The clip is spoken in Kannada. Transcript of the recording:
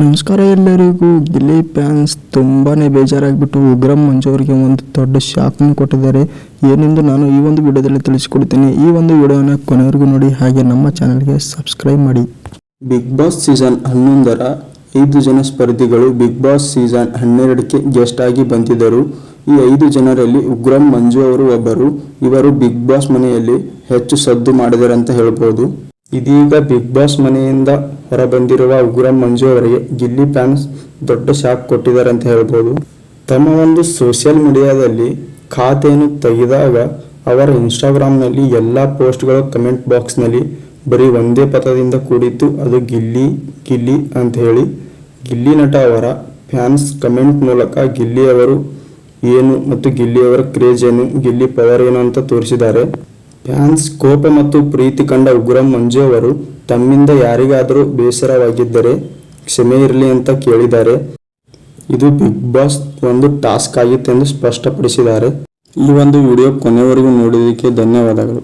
ನಮಸ್ಕಾರ ಎಲ್ಲರಿಗೂ. ಗಿಲ್ಲಿ ಫ್ಯಾನ್ಸ್ ತುಂಬಾ ಬೇಜಾರಾಗಿಬಿಟ್ಟು ಉಗ್ರಂ ಮಂಜು ಅವರಿಗೆ ಒಂದು ದೊಡ್ಡ ಶಾಕ್ನ ಕೊಟ್ಟಿದ್ದಾರೆ. ಏನೆಂದು ನಾನು ಈ ಒಂದು ವಿಡಿಯೋದಲ್ಲಿ ತಿಳಿಸಿಕೊಡ್ತೀನಿ. ಈ ಒಂದು ವಿಡಿಯೋನ ಕೊನೆವರೆಗೂ ನೋಡಿ. ಹಾಗೆ ನಮ್ಮ ಚಾನಲ್ಗೆ ಸಬ್ಸ್ಕ್ರೈಬ್ ಮಾಡಿ. ಬಿಗ್ ಬಾಸ್ ಸೀಸನ್ ಹನ್ನೊಂದರ ಐದು ಜನ ಸ್ಪರ್ಧಿಗಳು ಬಿಗ್ ಬಾಸ್ ಸೀಸನ್ ಹನ್ನೆರಡಕ್ಕೆ ಗೆಸ್ಟ್ ಆಗಿ ಬಂದಿದ್ದರು. ಈ ಐದು ಜನರಲ್ಲಿ ಉಗ್ರಂ ಮಂಜು ಅವರು ಒಬ್ಬರು. ಇವರು ಬಿಗ್ ಬಾಸ್ ಮನೆಯಲ್ಲಿ ಹೆಚ್ಚು ಸದ್ದು ಮಾಡಿದರಂತ ಹೇಳ್ಬೋದು. ಇದೀಗ ಬಿಗ್ ಬಾಸ್ ಮನೆಯಿಂದ ಹೊರಬಂದಿರುವ ಉಗ್ರಂ ಮಂಜು ಅವರಿಗೆ ಗಿಲ್ಲಿ ಫ್ಯಾನ್ಸ್ ದೊಡ್ಡ ಶಾಕ್ ಕೊಟ್ಟಿದ್ದಾರೆ ಅಂತ ಹೇಳ್ಬೋದು. ತಮ್ಮ ಒಂದು ಸೋಷಿಯಲ್ ಮೀಡಿಯಾದಲ್ಲಿ ಖಾತೆಯನ್ನು ತೆಗೆದಾಗ ಅವರ ಇನ್ಸ್ಟಾಗ್ರಾಮ್ನಲ್ಲಿ ಎಲ್ಲ ಪೋಸ್ಟ್ಗಳ ಕಮೆಂಟ್ ಬಾಕ್ಸ್ನಲ್ಲಿ ಬರೀ ಒಂದೇ ಪದದಿಂದ ಕೂಡಿತ್ತು ಅದು ಗಿಲ್ಲಿ ಗಿಲ್ಲಿ ಅಂತ ಹೇಳಿ ಗಿಲ್ಲಿ ನಟ ಅವರ ಫ್ಯಾನ್ಸ್ ಕಮೆಂಟ್ ಮೂಲಕ ಗಿಲ್ಲಿ ಅವರು ಏನು ಮತ್ತು ಗಿಲ್ಲಿ ಅವರ ಕ್ರೇಜ್ ಏನು, ಗಿಲ್ಲಿ ಪವರ್ ಏನು ಅಂತ ತೋರಿಸಿದ್ದಾರೆ. ಫ್ಯಾನ್ಸ್ ಕೋಪ ಮತ್ತು ಪ್ರೀತಿ ಕಂಡ ಉಗ್ರಂ ಮಂಜು ಅವರು, ತಮ್ಮಿಂದ ಯಾರಿಗಾದರೂ ಬೇಸರವಾಗಿದ್ದರೆ ಕ್ಷಮೆ ಇರಲಿ ಅಂತ ಕೇಳಿದ್ದಾರೆ. ಇದು ಬಿಗ್ ಬಾಸ್ ಒಂದು ಟಾಸ್ಕ್ ಆಗಿತ್ತೆಂದು ಸ್ಪಷ್ಟಪಡಿಸಿದ್ದಾರೆ. ಈ ಒಂದು ವಿಡಿಯೋ ಕೊನೆವರೆಗೂ ನೋಡಿದ್ದಕ್ಕೆ ಧನ್ಯವಾದಗಳು.